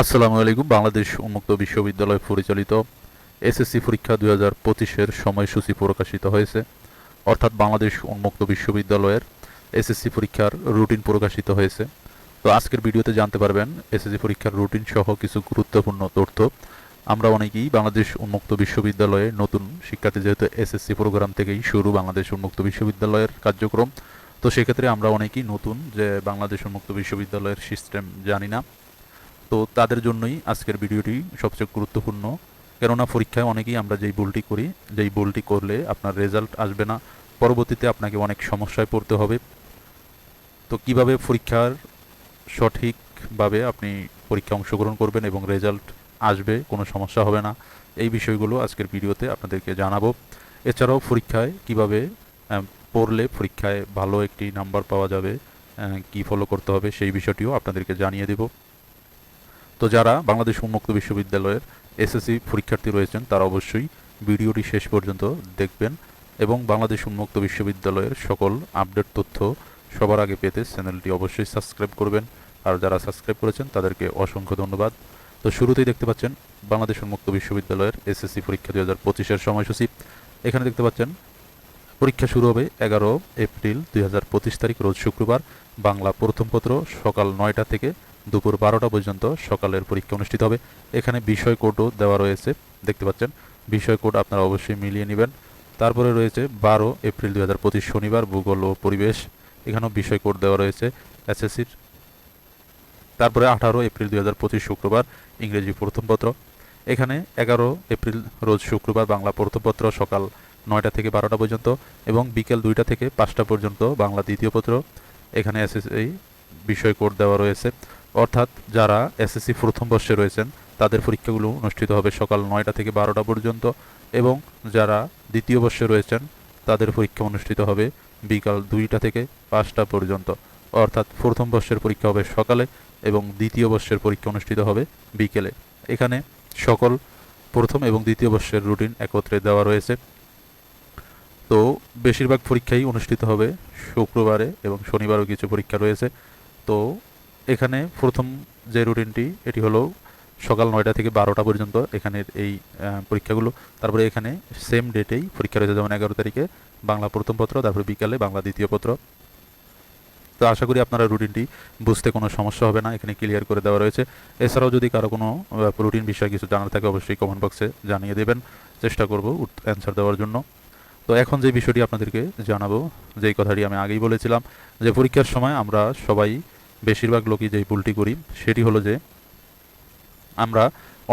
আসসালামু আলাইকুম, বাংলাদেশ উন্মুক্ত বিশ্ববিদ্যালয় পরিচালিত এসএসসি পরীক্ষা দুই হাজার পঁচিশের সময়সূচি প্রকাশিত হয়েছে। অর্থাৎ বাংলাদেশ উন্মুক্ত বিশ্ববিদ্যালয়ের এসএসসি পরীক্ষার রুটিন প্রকাশিত হয়েছে। তো আজকের ভিডিওতে জানতে পারবেন, এসএসসি পরীক্ষার রুটিন সহ কিছু গুরুত্বপূর্ণ তথ্য। আমরা অনেকেই বাংলাদেশ উন্মুক্ত বিশ্ববিদ্যালয়ে নতুন শিক্ষার্থী, যেহেতু এসএসসি প্রোগ্রাম থেকেই শুরু বাংলাদেশ উন্মুক্ত বিশ্ববিদ্যালয়ের কার্যক্রম। তো সেক্ষেত্রে আমরা অনেকেই নতুন যে বাংলাদেশ উন্মুক্ত বিশ্ববিদ্যালয়ের সিস্টেম জানি না। তো তাদের জন্যই আজকের ভিডিওটি সবচেয়ে গুরুত্বপূর্ণ। কেননা পরীক্ষায় অনেকেই আমরা যেই ভুলটি করি, যেই ভুলটি করলে আপনার রেজাল্ট আসবে না। পরবর্তীতে আপনাকে অনেক সমস্যায় পড়তে হবে। তো কীভাবে পরীক্ষার সঠিকভাবে আপনি পরীক্ষা অংশগ্রহণ করবেন এবং রেজাল্ট আসবে, কোনো সমস্যা হবে না, এই বিষয়গুলো আজকের ভিডিওতে আপনাদেরকে জানাব। এছাড়াও পরীক্ষায় কীভাবে পড়লে পরীক্ষায় ভালো একটি নাম্বার পাওয়া যাবে কি ফলো করতে হবে সেই বিষয়টিও আপনাদেরকে জানিয়ে দেব। তো যারা বাংলাদেশ উন্মুক্ত বিশ্ববিদ্যালয়ের এসএসসি পরীক্ষার্থী রয়েছেন, তারা অবশ্যই ভিডিওটি শেষ পর্যন্ত দেখবেন এবং বাংলাদেশ উন্মুক্ত বিশ্ববিদ্যালয়ের সকল আপডেট তথ্য সবার আগে পেতে চ্যানেলটি অবশ্যই সাবস্ক্রাইব করবেন। আর যারা সাবস্ক্রাইব করেছেন, তাদেরকে অসংখ্য ধন্যবাদ। তো শুরুতেই দেখতে পাচ্ছেন বাংলাদেশ উন্মুক্ত বিশ্ববিদ্যালয়ের এসএসসি পরীক্ষা দুই হাজার পঁচিশের সময়সূচি। এখানে দেখতে পাচ্ছেন, পরীক্ষা শুরু হবে এগারো এপ্রিল দুই হাজার পঁচিশ তারিখ, রোজ শুক্রবার। বাংলা প্রথম পত্র সকাল নয়টা থেকে দুপুর বারোটা পর্যন্ত সকালের পরীক্ষা অনুষ্ঠিত হবে। এখানে বিষয় কোডও দেওয়া রয়েছে, দেখতে পাচ্ছেন। বিষয় কোড আপনারা অবশ্যই মিলিয়ে নেবেন। তারপরে রয়েছে বারো এপ্রিল দুই হাজার পঁচিশ শনিবার, ভূগোল ও পরিবেশ। এখানেও বিষয় কোড দেওয়া রয়েছে এসএসসির তারপরে আঠারো এপ্রিল দুই হাজার পঁচিশ শুক্রবার, ইংরেজি প্রথম পত্র। এখানে এগারো এপ্রিল রোজ শুক্রবার বাংলা প্রথমপত্র সকাল নয়টা থেকে বারোটা পর্যন্ত এবং বিকেল দুইটা থেকে পাঁচটা পর্যন্ত বাংলা দ্বিতীয় পত্র। এখানে এসএসসি বিষয় কোড দেওয়া রয়েছে। অর্থাৎ যারা এসএসসি প্রথম বর্ষে রয়েছেন, তাদের পরীক্ষাগুলো অনুষ্ঠিত হবে সকাল নয়টা থেকে বারোটা পর্যন্ত এবং যারা দ্বিতীয় বর্ষে রয়েছেন, তাদের পরীক্ষা অনুষ্ঠিত হবে বিকাল দুইটা থেকে পাঁচটা পর্যন্ত। অর্থাৎ প্রথম বর্ষের পরীক্ষা হবে সকালে এবং দ্বিতীয় বর্ষের পরীক্ষা অনুষ্ঠিত হবে বিকেলে। এখানে সকল প্রথম এবং দ্বিতীয় বর্ষের রুটিন একত্রে দেওয়া রয়েছে। তো বেশিরভাগ পরীক্ষাই অনুষ্ঠিত হবে শুক্রবারে এবং শনিবারও কিছু পরীক্ষা রয়েছে। তো এখানে প্রথম যে রুটিনটি, এটি হলো সকাল নয়টা থেকে বারোটা পর্যন্ত এখানের এই পরীক্ষাগুলো। তারপরে এখানে সেম ডেটেই পরীক্ষা রয়েছে, যেমন এগারো তারিখে বাংলা প্রথম পত্র, তারপরে বিকালে বাংলা দ্বিতীয় পত্র। তো আশা করি আপনারা রুটিনটি বুঝতে কোনো সমস্যা হবে না, এখানে ক্লিয়ার করে দেওয়া রয়েছে। এছাড়াও যদি কারও কোনো রুটিন বিষয়ে কিছু জানার থাকে, অবশ্যই কমেন্ট বক্সে জানিয়ে দেবেন। চেষ্টা করব অ্যান্সার দেওয়ার জন্য। তো এখন যে বিষয়টি আপনাদেরকে জানাব, যেই কথাটি আমি আগেই বলেছিলাম, যে পরীক্ষার সময় আমরা সবাই বেশিরভাগ লোকই যেই ভুলটি করি, সেটি হলো যে আমরা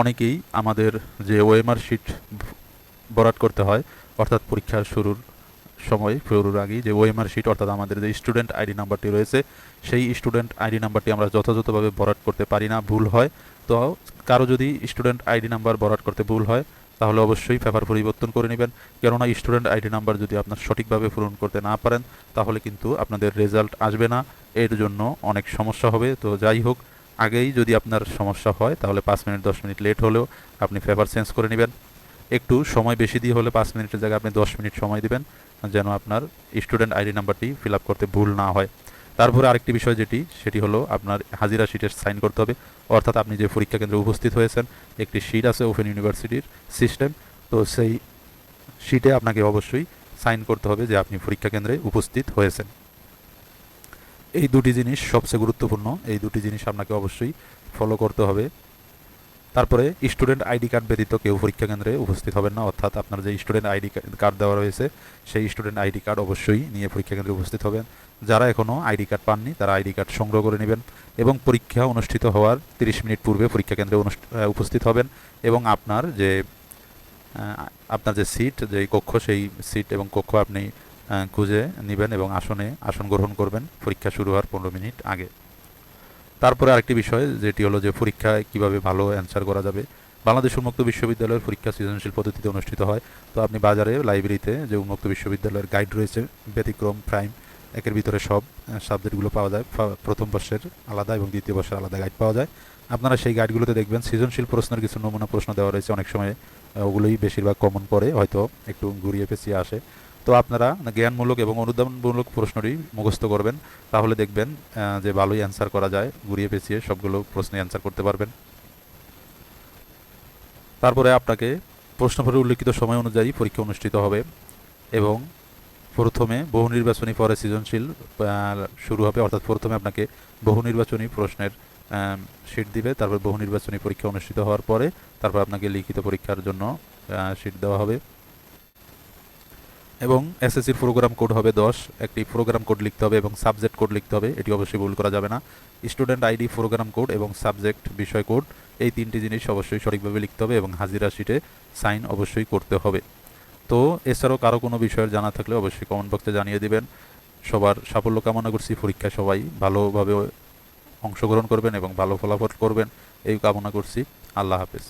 অনেকেই আমাদের যে ওএমআর শিট বরাদ করতে হয়, অর্থাৎ পরীক্ষার শুরুর সময়, শুরুর আগেই যে ওএমআর শিট অর্থাৎ আমাদের যে স্টুডেন্ট আইডি নাম্বারটি রয়েছে, সেই স্টুডেন্ট আইডি নাম্বারটি আমরা যথাযথভাবে বরাদ করতে পারি না, ভুল হয়। তো কারও যদি স্টুডেন্ট আইডি নাম্বার বরাদ করতে ভুল হয় তাহলে অবশ্যই পেপার পরিবর্তন করে নেবেন। কেননা স্টুডেন্ট আইডি নাম্বার যদি আপনার সঠিকভাবে পূরণ করতে না পারেন, তাহলে কিন্তু আপনাদের রেজাল্ট আসবে না। এর জন্য অনেক সমস্যা হবে। তো যাই হোক, আগেই যদি আপনার সমস্যা হয়, তাহলে পাঁচ মিনিট, দশ মিনিট লেট হলেও আপনি পেপার চেঞ্জ করে নেবেন। একটু সময় বেশি দিয়ে হলে পাঁচ মিনিটের জায়গায় আপনি দশ মিনিট সময় দেবেন, যেন আপনার স্টুডেন্ট আইডি নাম্বারটি ফিল আপ করতে ভুল না হয়। তারপরে আরেকটি বিষয় যেটি, সেটি হলো আপনার হাজিরা শিটের সাইন করতে হবে। অর্থাৎ আপনি যে পরীক্ষা কেন্দ্রে উপস্থিত হয়েছেন, একটি শিট আছে ওপেন ইউনিভার্সিটির সিস্টেম তো সেই শিটে আপনাকে অবশ্যই সাইন করতে হবে যে আপনি পরীক্ষা কেন্দ্রে উপস্থিত হয়েছেন। এই দুটি জিনিস সবচেয়ে গুরুত্বপূর্ণ, এই দুটি জিনিস আপনাকে অবশ্যই ফলো করতে হবে। তারপরে স্টুডেন্ট আইডি কার্ড ব্যতীত কেউ পরীক্ষা কেন্দ্রে উপস্থিত হবেন না, অর্থাৎ আপনার যে স্টুডেন্ট আইডি কার্ড দেওয়া রয়েছে, সেই স্টুডেন্ট আইডি কার্ড অবশ্যই নিয়ে পরীক্ষা কেন্দ্রে উপস্থিত হবেন। যারা এখনও আইডি কার্ড পাননি, তারা আইডি কার্ড সংগ্রহ করে নেবেন এবং পরীক্ষা অনুষ্ঠিত হওয়ার তিরিশ মিনিট পূর্বে পরীক্ষা কেন্দ্রে উপস্থিত হবেন এবং আপনার যে আপনার যে সিট, যে কক্ষ, সেই সিট এবং কক্ষ আপনি খুঁজে নেবেন এবং আসনে আসন গ্রহণ করবেন। পরীক্ষা শুরু হওয়ার পনেরো মিনিট আগে। তারপরে আরেকটি বিষয়, যেটি হলো যে পরীক্ষায় কীভাবে ভালো অ্যান্সার করা যাবে। বাংলাদেশ উন্মুক্ত বিশ্ববিদ্যালয়ের পরীক্ষা সৃজনশীল পদ্ধতিতে অনুষ্ঠিত হয়। তো আপনি বাজারে, লাইব্রেরিতে যে উন্মুক্ত বিশ্ববিদ্যালয়ের গাইড রয়েছে, ব্যতিক্রম, প্রাইম একের ভিতরে সব সাবজেক্টগুলো পাওয়া যায়। প্রথম বর্ষের আলাদা এবং দ্বিতীয় বর্ষের আলাদা গাইড পাওয়া যায়। আপনারা সেই গাইডগুলোতে দেখবেন, সৃজনশীল প্রশ্নের কিছু নমুনা প্রশ্ন দেওয়া রয়েছে। অনেক সময় ওগুলোই বেশিরভাগ কমন পড়ে, হয়তো একটু ঘুরিয়ে পেঁচিয়ে আসে। তো আপনারা জ্ঞানমূলক এবং অনুদানমূলক প্রশ্নটি মুখস্থ করবেন। তাহলে দেখবেন যে ভালোই অ্যান্সার করা যায়। ঘুরিয়ে পেঁচিয়ে সবগুলো প্রশ্নে অ্যান্সার করতে পারবেন। তারপরে আপনাকে প্রশ্নপত্রে উল্লিখিত সময় অনুযায়ী পরীক্ষা অনুষ্ঠিত হবে এবং প্রথমে বহু নির্বাচনী পরে সৃজনশীল শুরু হবে, অর্থাৎ প্রথমে আপনাকে বহু নির্বাচনী প্রশ্নের শিট দিবে, তারপর বহু নির্বাচনী পরীক্ষা অনুষ্ঠিত হওয়ার পরে তারপর আপনাকে লিখিত পরীক্ষার জন্য শিট দেওয়া হবে। এবং এসএসসির প্রোগ্রাম কোড হবে দশ, একটি প্রোগ্রাম কোড লিখতে হবে এবং সাবজেক্ট কোড লিখতে হবে, এটি অবশ্যই ভুল করা যাবে না। স্টুডেন্ট আইডি প্রোগ্রাম কোড এবং সাবজেক্ট বিষয় কোড এই তিনটি জিনিস অবশ্যই সঠিকভাবে লিখতে হবে এবং হাজিরা শিটে সাইন অবশ্যই করতে হবে। তো এছাড়াও কারও কোনো বিষয়ের জানা থাকলে অবশ্যই কমেন্ট বক্সে জানিয়ে দিবেন। সবার সাফল্য কামনা করছি, পরীক্ষায় সবাই ভালোভাবে অংশগ্রহণ করবেন এবং ভালো ফলাফল করবেন, এই কামনা করছি। আল্লাহ হাফেজ।